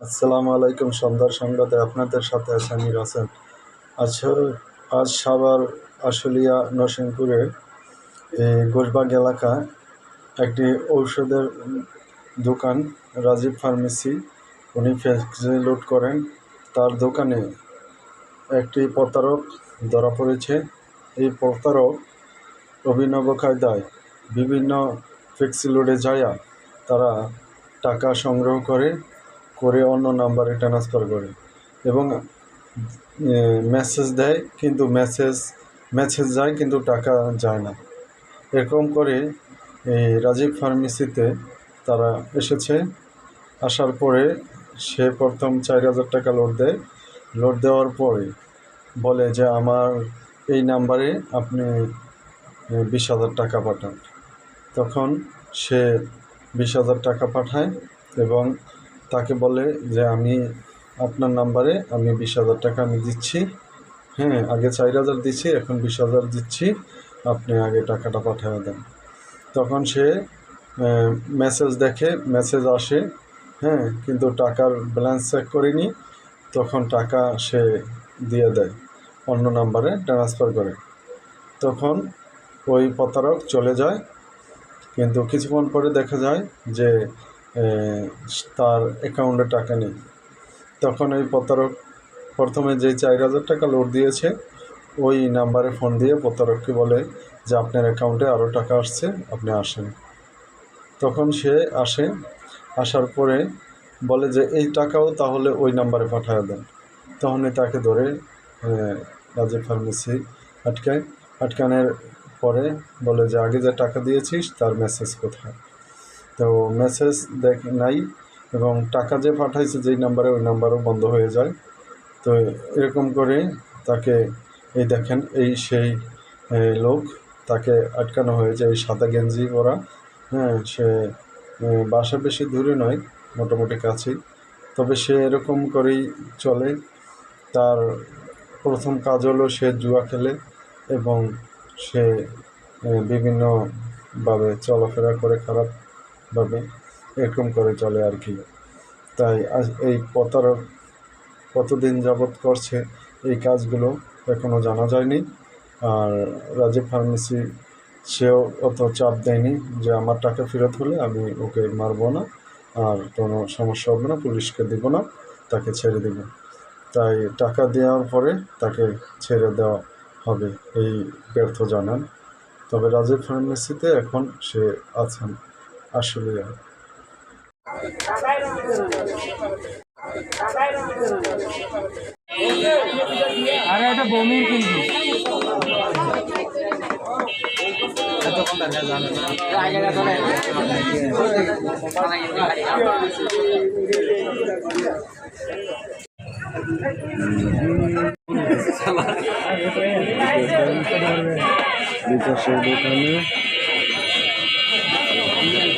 আসসালামু আলাইকুম, সন্ধ্যার সংবাদে আপনাদের সাথে আছে আমি আচ্ছা আজ সাভার, আশুলিয়া নরসিংপুরে গোসবাগ এলাকায় একটি ঔষধের দোকান, রাজীব ফার্মেসি। উনি লোড করেন। তার দোকানে একটি প্রতারক ধরা পড়েছে। এই প্রতারক অভিনব কায়দায় বিভিন্ন ফ্লেক্সি লোডে যায়া তারা টাকা সংগ্রহ করে। করে অন্য নাম্বারে ট্রান্সফার করে। এবং মেসেজ দেয়, কিন্তু মেসেজ মেসেজ যায়, কিন্তু টাকা যায় না। এরকম করে এই রাজীব ফার্মেসিতে তারা এসেছে। আসার পরে সে প্রথম চার হাজার টাকা লোড দেয়। লোড দেওয়ার পরে বলে যে, আমার এই নাম্বারে আপনি বিশ হাজার টাকা পাঠান। তখন সে বিশ হাজার টাকা পাঠায় এবং তাকে বলে যে আমি আপনার নাম্বারে আমি বিশ হাজার টাকা আমি দিচ্ছি। হ্যাঁ আগে চার হাজার দিচ্ছি, এখন বিশ হাজার দিচ্ছি। আপনি আগে টাকাটা পাঠিয়ে দেন। তখন সে মেসেজ দেখে মেসেজ আসে। হ্যাঁ কিন্তু টাকার ব্যালেন্স চেক করিনি। তখন টাকা সে দিয়ে দেয়, অন্য নাম্বারে ট্রান্সফার করে। তখন ওই প্রতারক চলে যায়। কিন্তু কিছুক্ষণ পরে দেখা যায় যে তার অ্যাকাউন্টে টাকা নেই। তখন ওই প্রতারক প্রথমে যে চার হাজার টাকা লোড দিয়েছে, ওই নাম্বারে ফোন দিয়ে প্রতারককে বলে যে, আপনার অ্যাকাউন্টে আরও টাকা আসছে, আপনি আসেন। তখন সে আসে, আসার পরে বলে যে, এই টাকাও তাহলে ওই নাম্বারে পাঠিয়ে দেন। তখনই তাকে ধরে রাজীব ফার্মেসি আটকায়। আটকানোর পরে বলে যে, আগে যে টাকা দিয়েছিস, তার মেসেজ কোথায়? তো মেসেজ দেখ নাই এবং টাকা যে পাঠাইছে যেই নাম্বারে ওই নাম্বারও বন্ধ হয়ে যায়। তো এরকম করে তাকে, এই দেখেন, এই সেই লোক তাকে আটকানো হয়েছে, এই সাদা গেঞ্জি পরা। হ্যাঁ সে বাসা বেশি দূরে নয়, মোটামুটি কাছেই। তবে সে এরকম করেই চলে। তার প্রথম কাজ হলো সে জুয়া খেলে এবং সে বিভিন্নভাবে চলাফেরা করে খারাপভাবে এরকম করে চলে আর কি। তাই এই প্রতারক কতদিন যাবৎ করছে, এই কাজগুলো এখনও জানা যায়নি। আর রাজীব ফার্মেসি সেও অত চাপ দেয়নি যে আমার টাকা ফেরত হলে আমি ওকে মারবো না, আর কোনো সমস্যা হবে না, পুলিশকে দিব না, তাকে ছেড়ে দেব। তাই টাকা দেওয়ার পরে তাকে ছেড়ে দেওয়া হবে, এই ব্যর্থ জানান। তবে রাজীব ফার্মেসিতে এখন সে আছেন। আসলে। আরে এটা বমির কিন্তু। বিকাশের দোকানে।